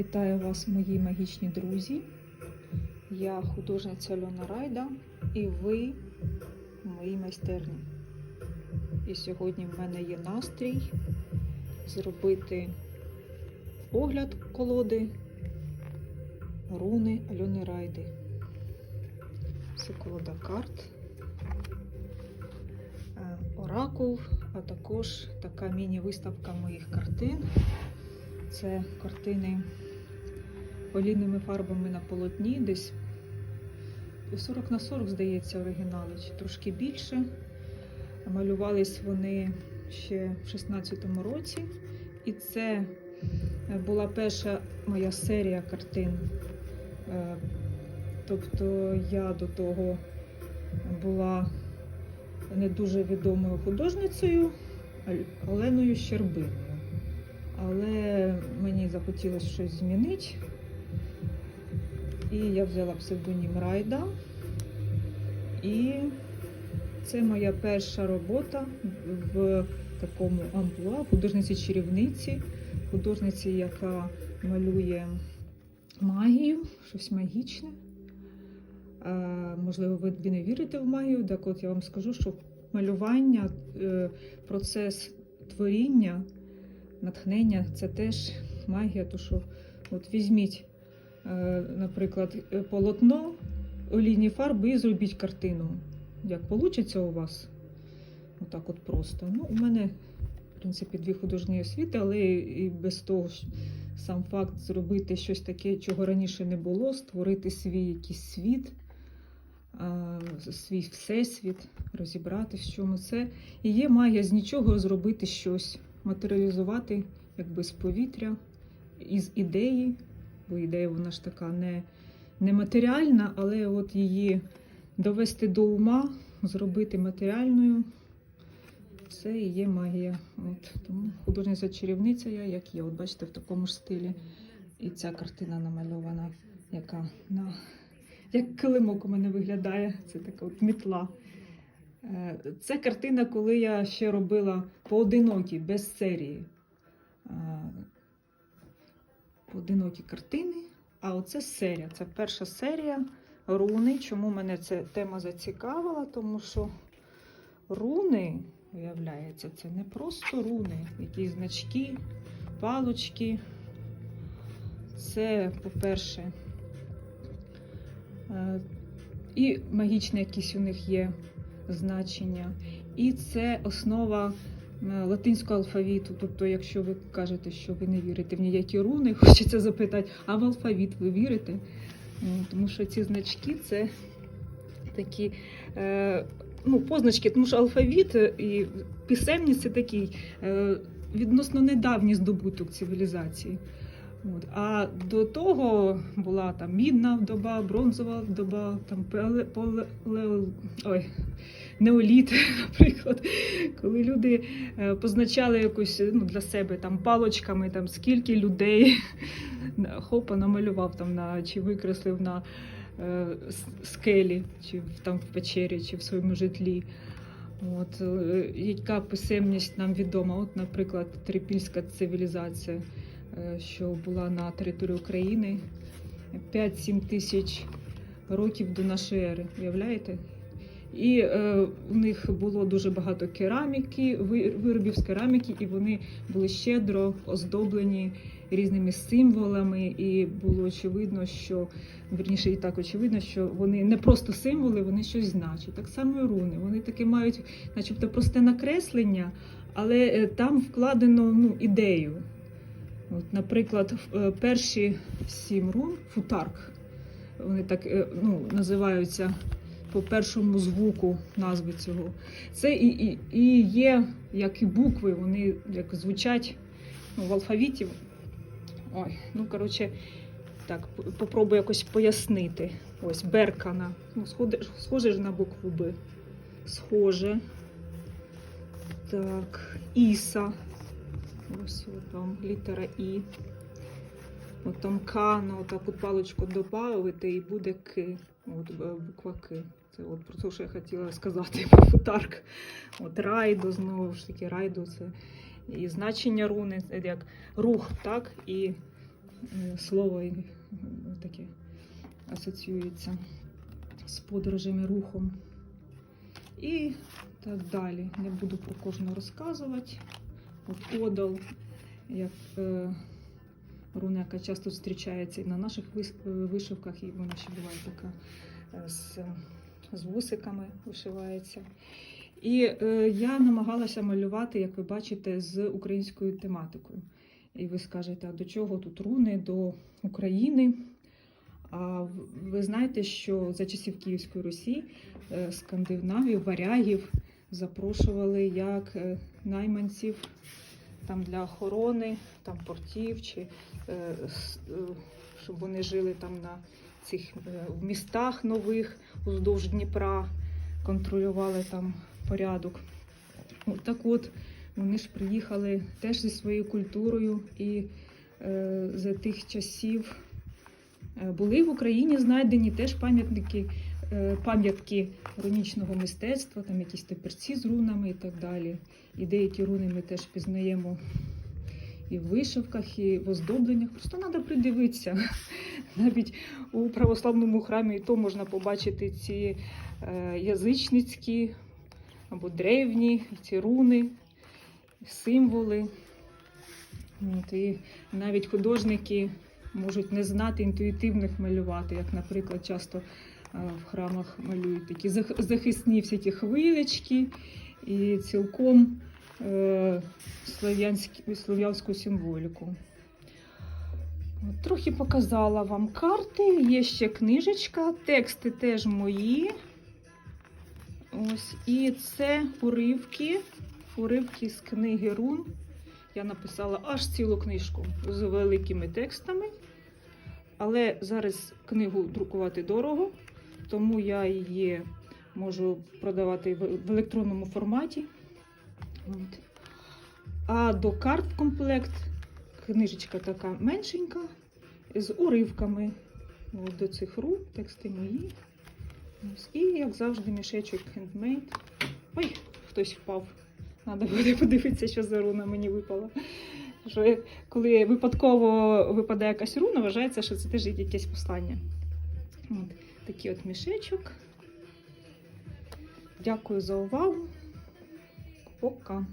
Вітаю вас, мої магічні друзі. Я художниця Альона Райда і ви в моїй майстерні. І сьогодні в мене є настрій зробити огляд колоди руни Альони Райди. Це колода карт, е, оракул, а також така міні-виставка моїх картин. Це картини олійними фарбами на полотні, десь 40 на 40, здається, оригінали, чи трошки більше. Малювались вони ще в 16-му році. І це була перша моя серія картин. Е, Тобто я до того була не дуже відомою художницею Оленою Щербиною. Але мені захотілося щось змінити. І я взяла псевдонім Райда. І це моя перша робота в такому амплуа художниці чарівниці, художниці, яка малює магію, щось магічне. Е, можливо, ви, не вірите в магію, так от я вам скажу, що малювання, е, процес творіння, натхнення це теж магія. То що от візьміть, наприклад, е, полотно, олійні фарби і зробіть картину. Як вийде у вас? Отак от просто. Ну, у мене, в принципі, дві художні освіти, але і без того ж сам факт зробити щось таке, чого раніше не було, створити свій якийсь світ, свій всесвіт, розібрати, в чому це. І є магія з нічого зробити щось, матеріалізувати якби з повітря, із ідеї, бо ідея вона ж така не, не матеріальна, але от її довести до ума, зробити матеріальною. Це і є магія. От, тому художниця чарівниця я, як є. От бачите, в такому ж стилі. І ця картина намальована, яка на як килимок у мене виглядає. Це така от мітла. Е, Це картина, коли я ще робила поодинокі, без серії. Поодинокі картини. А оце серія. Це перша серія руни. Чому мене ця тема зацікавила? Тому що руни, виявляється, це не просто руни, якісь значки, палочки. Це, по-перше, е, і магічне якісь у них є значення. І це основа латинського алфавіту. Тобто, якщо ви кажете, що ви не вірите в ніякі руни, хочеться запитати, а в алфавіт ви вірите? Ну, Тому що ці значки це такі е, ну, позначки, тому що алфавіт е, і писемність це такий е, відносно недавній здобуток цивілізації. От. А до того була там мідна доба, бронзова доба, там пеле, поле, ой, неоліт, наприклад, коли люди е, позначали якусь ну, для себе там палочками, там скільки людей хопа намалював там на чи викреслив на е, скелі, чи там в печері, чи в своєму житлі. От, е, яка писемність нам відома? От, наприклад, трипільська цивілізація, е, що була на території України 5-7 тисяч років до нашої ери. Уявляєте? І е, у них було дуже багато кераміки, ви- виробів з кераміки, і вони були щедро оздоблені різними символами, і було очевидно, що вірніше і так очевидно, що вони не просто символи, вони щось значать. Так само і руни. Вони таки мають, начебто, просте накреслення, але е, там вкладено ну, ідею. От, наприклад, е, перші сім рун футарк, вони так е, ну, називаються по першому звуку назви цього. Це і, і, і є як і букви, вони як звучать ну, в алфавіті. Ой, ну коротше, так, попробую якось пояснити. Ось Беркана. Ну, схоже, схоже ж на букву Б. Схоже. Так, Іса. Ось от вам літера І. От там К, ну так от паличку додавите і буде К. От е, буква К. Це от про те, що я хотіла сказати про футарк. От райдо, знову ж таки, райдо це і значення руни, як рух, так? І е, слово е, таке асоціюється з подорожами рухом. І так далі. Не буду про кожну розказувати. От одал, як е, руна, яка часто зустрічається і на наших е, вишивках, і вона ще буває така з, з вусиками вишивається. І е, я намагалася малювати, як ви бачите, з українською тематикою. І ви скажете, а до чого тут руни до України? А ви знаєте, що за часів Київської Русі е, скандинавів, варягів запрошували як е, найманців там для охорони там портів, чи е, е, щоб вони жили там на цих е, в містах нових уздовж Дніпра, контролювали там порядок. От так от вони ж приїхали теж зі своєю культурою і е, за тих часів були в Україні знайдені теж пам'ятники, пам'ятки рунічного мистецтва, там якісь теперці з рунами і так далі. І деякі руни ми теж пізнаємо і в вишивках, і в оздобленнях. Просто треба придивитися. Навіть у православному храмі і то можна побачити ці е, язичницькі або древні, ці руни, символи. От, і навіть художники можуть не знати інтуїтивно їх малювати, як, наприклад, часто е, в храмах малюють такі зах- захисні всякі хвилечки і цілком е, слов'янську символіку. Трохи показала вам карти, є ще книжечка, тексти теж мої. Ось, і це уривки, уривки з книги Рун. Я написала аж цілу книжку з великими текстами. Але зараз книгу друкувати дорого, тому я її можу продавати в електронному форматі. От. А до карт в комплект книжечка така меншенька з уривками От до цих рун, тексти мої. І, як завжди, мішечок хендмейд. Ой, хтось впав. Треба буде подивитися, що за руна мені випала. Що коли випадково випадає якась руна, вважається, що це теж якесь послання. От такий от мішечок. Дякую за увагу. Пока.